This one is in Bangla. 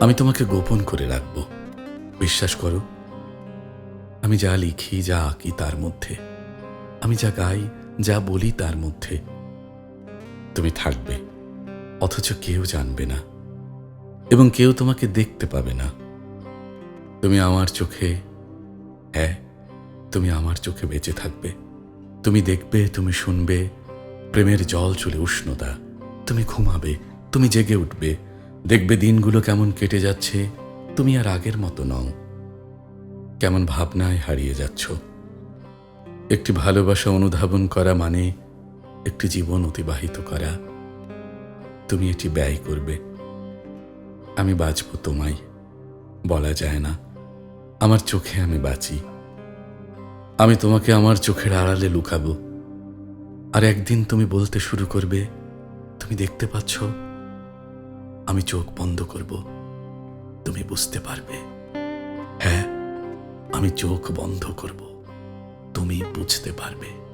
আমি তোমাকে গোপন করে রাখব। বিশ্বাস করো, আমি যা লিখি, যা আঁকি তার মধ্যে, আমি যা গাই, যা বলি তার মধ্যে, তুমি থাকবে, অথচ কেউ জানবে না, এবং কেউ তোমাকে দেখতে পাবে না। তুমি আমার চোখে হ্যাঁ তুমি আমার চোখে বেঁচে থাকবে, তুমি দেখবে, তুমি শুনবে প্রেমের জল চলে উষ্ণতা। তুমি ঘুমাবে, তুমি জেগে উঠবে। দেখবে দিনগুলো কেমন কেটে যাচ্ছে। তুমি আর আগের মতো নও। কেমন ভাবনায় হারিয়ে যাচ্ছ। একটি ভালোবাসা অনুধাবন করা মানে একটি জীবন অতিবাহিত করা। তুমি এটি ব্যয় করবে। আমি বাঁচব তোমায়। বলা যায় না। আমার চোখে আমি বাঁচি। আমি তোমাকে আমার চোখের আড়ালে লুকাবো। আর একদিন তুমি বলতে শুরু করবে, তুমি দেখতে পাচ্ছ, আমি চোখ বন্ধ করব, তুমি বুঝতে পারবে। হ্যাঁ আমি চোখ বন্ধ করব, তুমি বুঝতে পারবে।